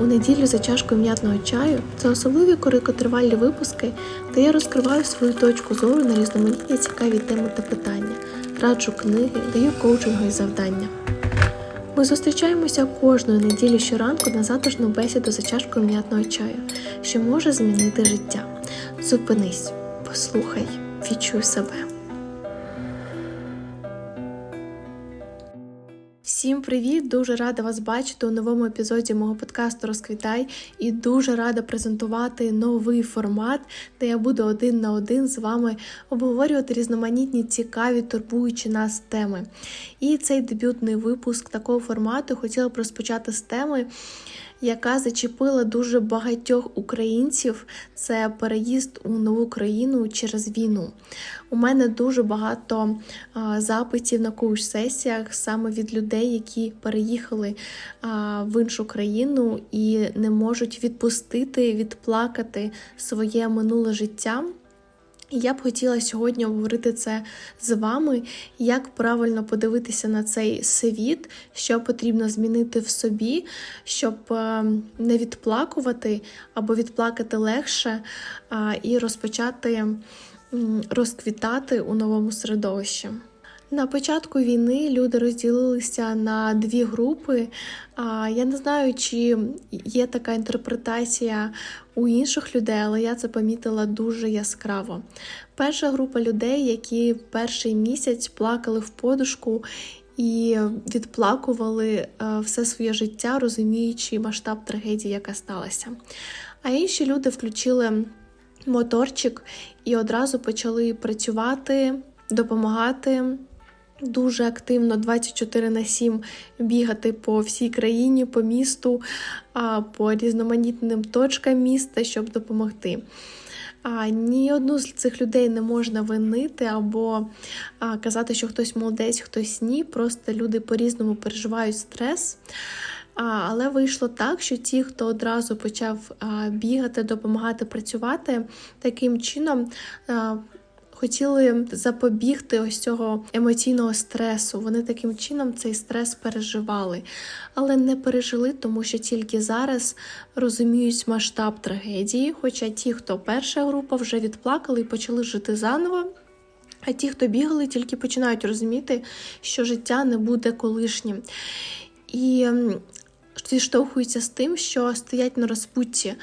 У неділю за чашкою м'ятного чаю це особливі короткотривалі випуски, де я розкриваю свою точку зору на різноманітні цікаві теми та питання, раджу книги, даю коучингові завдання. Ми зустрічаємося кожної неділі щоранку на затишну бесіду за чашкою м'ятного чаю, що може змінити життя. Зупинись, послухай, відчуй себе. Всім привіт! Дуже рада вас бачити у новому епізоді мого подкасту Розквітай і дуже рада презентувати новий формат, де я буду один на один з вами обговорювати різноманітні цікаві, турбуючі нас теми. І цей дебютний випуск такого формату хотіла б розпочати з теми. Яка зачепила дуже багатьох українців, це переїзд у нову країну через війну. У мене дуже багато запитів на коуч-сесіях саме від людей, які переїхали а, в іншу країну і не можуть відпустити, відплакати своє минуле життя. І я б хотіла сьогодні обговорити це з вами, як правильно подивитися на цей світ, що потрібно змінити в собі, щоб е, не відплакувати або відплакати легше і розпочати розквітати у новому середовищі. На початку війни люди розділилися на дві групи. Я не знаю, чи є така інтерпретація у інших людей, але я це помітила дуже яскраво. Перша група людей, які перший місяць плакали в подушку і відплакували все своє життя, розуміючи масштаб трагедії, яка сталася. А інші люди включили моторчик і одразу почали працювати, допомагати дуже активно 24 на 7 бігати по всій країні, по місту, по різноманітним точкам міста, щоб допомогти. А ні одну з цих людей не можна винити або а, казати, що хтось молодець, хтось ні. Просто люди по-різному переживають стрес. А, Але вийшло так, що ті, хто одразу почав а, бігати, допомагати працювати, таким чином а, хотіли запобігти ось цього емоційного стресу. Вони таким чином цей стрес переживали, але не пережили, тому що тільки зараз розуміють масштаб трагедії. Хоча ті, хто перша група, вже відплакали і почали жити заново. А ті, хто бігали, тільки починають розуміти, що життя не буде колишнім. І зіштовхуються з тим, що стоять на розпутті.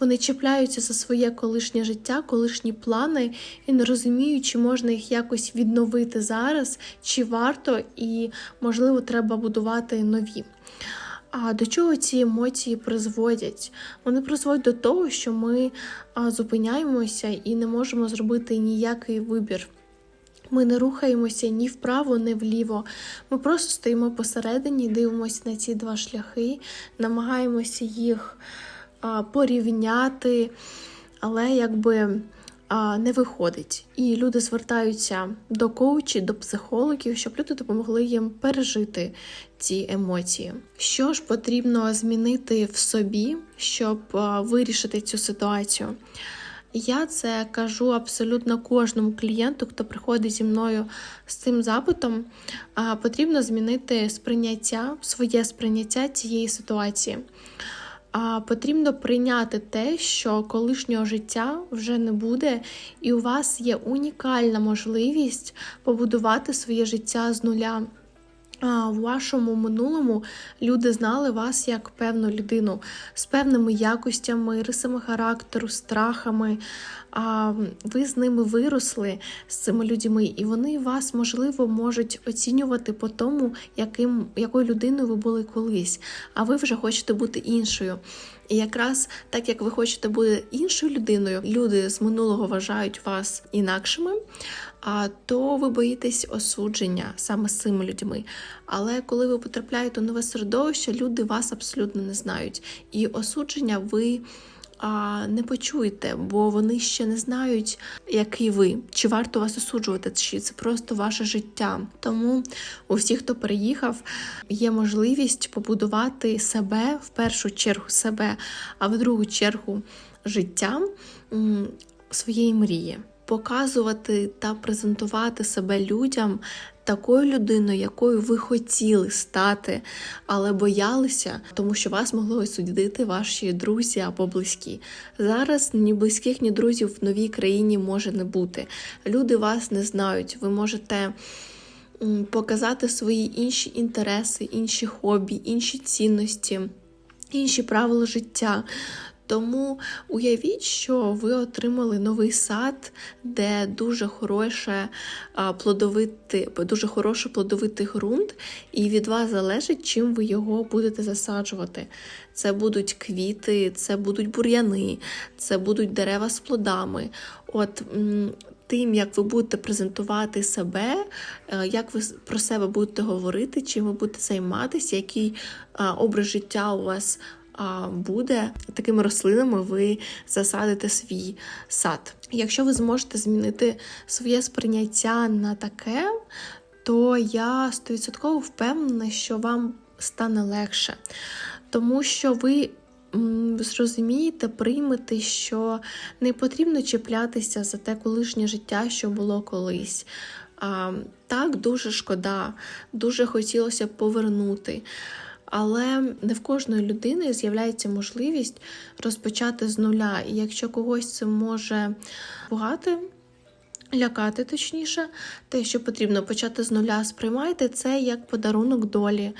Вони чіпляються за своє колишнє життя, колишні плани і не розуміють, чи можна їх якось відновити зараз, чи варто, і, можливо, треба будувати нові. А до чого ці емоції призводять? Вони призводять до того, що ми зупиняємося і не можемо зробити ніякий вибір. Ми не рухаємося ні вправо, ні вліво. Ми просто стоїмо посередині, дивимося на ці два шляхи, намагаємося їх порівняти, але якби не виходить. І люди звертаються до коучів, до психологів, щоб люди допомогли їм пережити ці емоції. Що ж потрібно змінити в собі, щоб вирішити цю ситуацію? Я це кажу абсолютно кожному клієнту, хто приходить зі мною з цим запитом. Потрібно змінити сприйняття, своє сприйняття цієї ситуації. Потрібно прийняти те, що колишнього життя вже не буде, і у вас є унікальна можливість побудувати своє життя з нуля. В вашому минулому люди знали вас як певну людину з певними якостями, рисами характеру, страхами. А ви з ними виросли з цими людьми, і вони вас, можливо, можуть оцінювати по тому, яким, якою людиною ви були колись, а ви вже хочете бути іншою. І якраз так як ви хочете бути іншою людиною, люди з минулого вважають вас інакшими, то ви боїтесь осудження саме з цими людьми. Але коли ви потрапляєте у нове середовище, люди вас абсолютно не знають. І осудження ви а, не почуєте, бо вони ще не знають, який ви, чи варто вас осуджувати, чи це просто ваше життя. Тому у всіх, хто переїхав, є можливість побудувати себе в першу чергу себе, а в другу чергу життя своєї мрії. Показувати та презентувати себе людям такою людиною, якою ви хотіли стати, але боялися, тому що вас могли осудити ваші друзі або близькі. Зараз ні близьких, ні друзів в новій країні може не бути. Люди вас не знають. Ви можете показати свої інші інтереси, інші хобі, інші цінності, інші правила життя. Тому уявіть, що ви отримали новий сад, де дуже хороше плодовити, дуже хороший плодовитий ґрунт, і від вас залежить, чим ви його будете засаджувати. Це будуть квіти, це будуть бур'яни, це будуть дерева з плодами. От тим, як ви будете презентувати себе, е, як ви про себе будете говорити, чим ви будете займатися, який образ життя у вас буде, такими рослинами ви засадите свій сад. Якщо ви зможете змінити своє сприйняття на таке, то я 100% впевнена, що вам стане легше. Тому що ви зрозумієте, приймете, що не потрібно чіплятися за те колишнє життя, що було колись. А, так, дуже шкода, дуже хотілося повернути. Але не в кожної людини з'являється можливість розпочати з нуля. І якщо когось це може пугати, лякати точніше, те, що потрібно почати з нуля, сприймайте це як подарунок долі.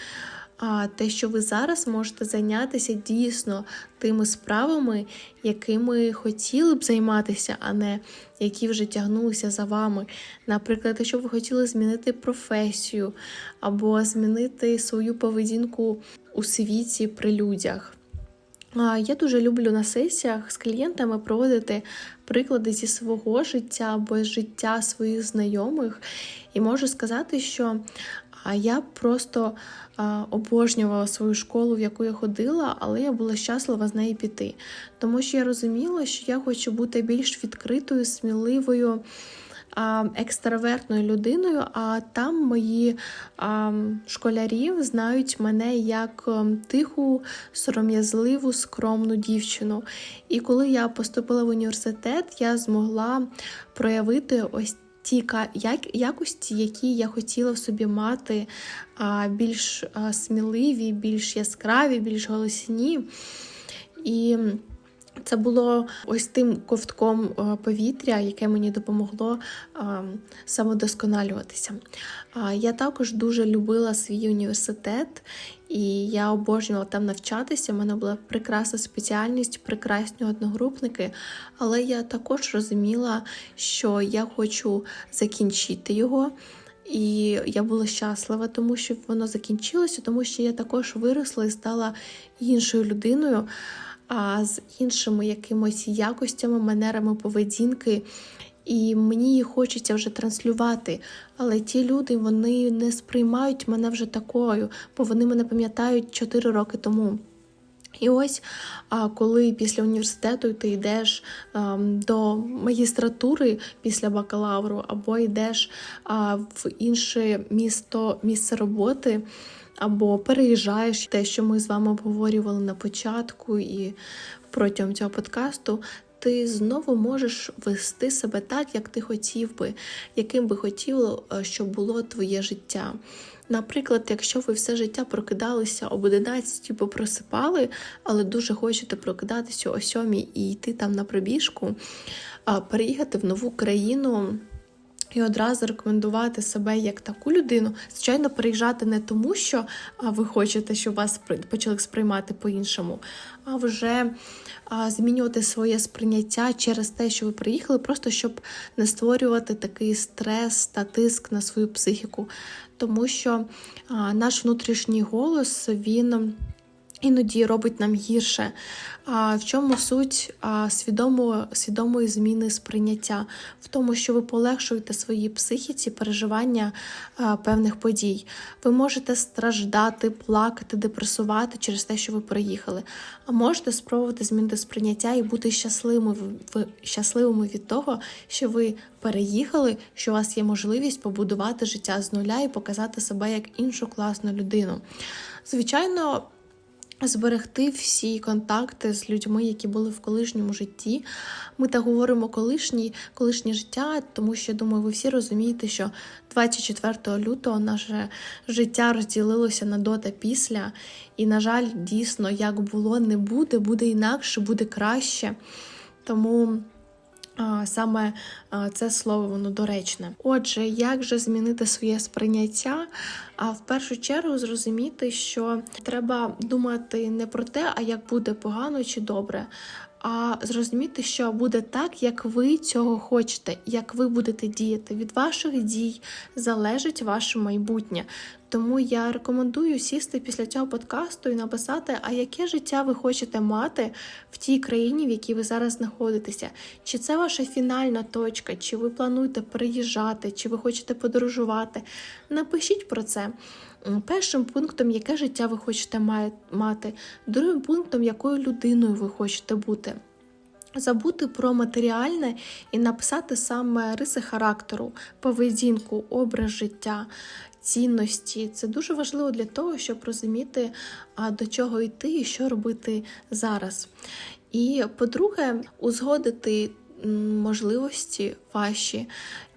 А те, що ви зараз можете зайнятися дійсно тими справами, якими хотіли б займатися, а не які вже тягнулися за вами. Наприклад, якщо ви хотіли змінити професію або змінити свою поведінку у світі при людях. Я дуже люблю на сесіях з клієнтами проводити приклади зі свого життя або життя своїх знайомих. І можу сказати, що а, я просто а, обожнювала свою школу, в яку я ходила, але я була щаслива з неї піти. Тому що я розуміла, що я хочу бути більш відкритою, сміливою. а, Екстравертною людиною, а там мої а, школярі знають мене як ем, тиху, сором'язливу, скромну дівчину. І коли я поступила в університет, я змогла проявити ось ті якості, які я хотіла в собі мати, більш сміливі, більш яскраві, більш голосні. І це було ось тим ковтком е, повітря, яке мені допомогло е, самодосконалюватися. Я також дуже любила свій університет, і я обожнювала там навчатися. У мене була прекрасна спеціальність, прекрасні одногрупники, але я також розуміла, що я хочу закінчити його. І я була щаслива, тому що воно закінчилося, тому що я також виросла і стала іншою людиною, а з іншими якимось якостями, манерами поведінки. І мені їх хочеться вже транслювати. Але ті люди вони не сприймають мене вже такою, бо вони мене пам'ятають 4 роки тому. І ось коли після університету ти йдеш ем, до магістратури після бакалавру, або йдеш в інше місто, місце роботи, або переїжджаєш те, що ми з вами обговорювали на початку і протягом цього подкасту. Ти знову можеш вести себе так, як ти хотів би, яким би хотіло, е, щоб було твоє життя. Наприклад, якщо ви все життя прокидалися об 11 попросипали, але дуже хочете прокидатися о 7 і йти там на пробіжку, переїхати в нову країну. І одразу рекомендувати себе як таку людину, звичайно, переїжджати не тому, що ви хочете, щоб вас почали сприймати по-іншому, а вже змінювати своє сприйняття через те, що ви приїхали, просто щоб не створювати такий стрес та тиск на свою психіку. Тому що наш внутрішній голос він іноді робить нам гірше. А в чому суть свідомо, свідомої зміни сприйняття? В тому, що ви полегшуєте своїй психіці переживання певних подій. Ви можете страждати, плакати, депресувати через те, що ви приїхали. А можете спробувати змінити сприйняття і бути щасливими, ви- щасливими від того, що ви переїхали, що у вас є можливість побудувати життя з нуля і показати себе як іншу класну людину. Звичайно. Зберегти всі контакти з людьми, які були в колишньому житті. Ми так говоримо колишнє, колишнє життя, тому що думаю, ви всі розумієте, що 24 лютого наше життя розділилося на до та після. І, на жаль, дійсно, як було, не буде, буде інакше, буде краще. Тому. Саме це слово воно доречне. Отже, як же змінити своє сприйняття? А в першу чергу зрозуміти, що треба думати не про те, а як буде погано чи добре, а зрозуміти, що буде так, як ви цього хочете, як ви будете діяти. Від ваших дій залежить ваше майбутнє. Тому я рекомендую сісти після цього подкасту і написати, а яке життя ви хочете мати в тій країні, в якій ви зараз знаходитеся. Чи це ваша фінальна точка, чи ви плануєте переїжджати, чи ви хочете подорожувати. Напишіть про це. Першим пунктом, яке життя ви хочете мати, другим пунктом, якою людиною ви хочете бути. Забути про матеріальне і написати саме риси характеру, поведінку, образ життя, цінності. Це дуже важливо для того, щоб розуміти, до чого йти і що робити зараз. І, по-друге, узгодити можливості ваші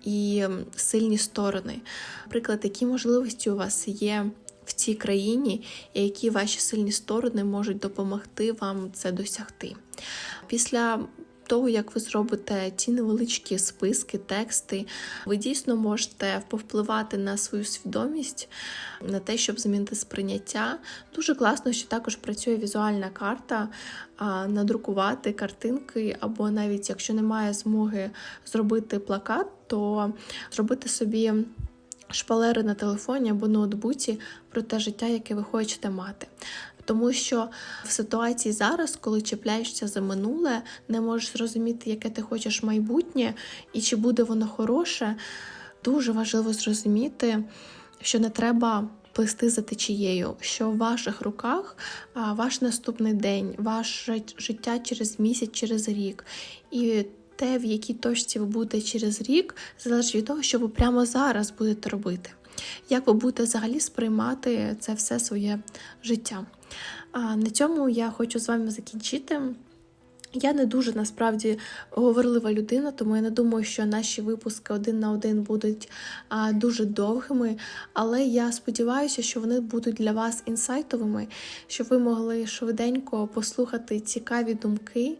і сильні сторони. Наприклад, які можливості у вас є в цій країні, і які ваші сильні сторони можуть допомогти вам це досягти. Після того, як ви зробите ці невеличкі списки, тексти, ви дійсно можете повпливати на свою свідомість, на те, щоб змінити сприйняття. Дуже класно, що також працює візуальна карта, надрукувати картинки, або навіть якщо немає змоги зробити плакат, то зробити собі. Шпалери на телефоні або ноутбуці про те життя, яке ви хочете мати. Тому що в ситуації зараз, коли чіпляєшся за минуле, не можеш зрозуміти, яке ти хочеш майбутнє і чи буде воно хороше, дуже важливо зрозуміти, що не треба плисти за течією, що в ваших руках ваш наступний день, ваше життя через місяць, через рік. І те, в якій точці ви будете через рік, залежить від того, що ви прямо зараз будете робити. Як ви будете взагалі сприймати це все своє життя? На цьому я хочу з вами закінчити. Я не дуже насправді говорлива людина, тому я не думаю, що наші випуски один на один будуть а, дуже довгими. Але я сподіваюся, що вони будуть для вас інсайтовими, щоб ви могли швиденько послухати цікаві думки,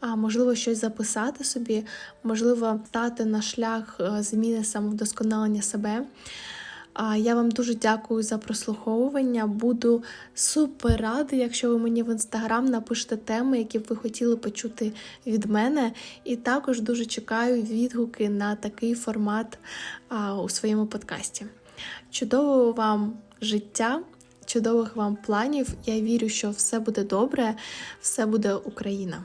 а можливо, щось записати собі, можливо, стати на шлях е, зміни самовдосконалення себе. Я вам дуже дякую за прослуховування. Буду супер рада, якщо ви мені в інстаграм напишете теми, які б ви хотіли почути від мене. І також дуже чекаю відгуки на такий формат у своєму подкасті. Чудового вам життя, чудових вам планів! Я вірю, що все буде добре, все буде Україна.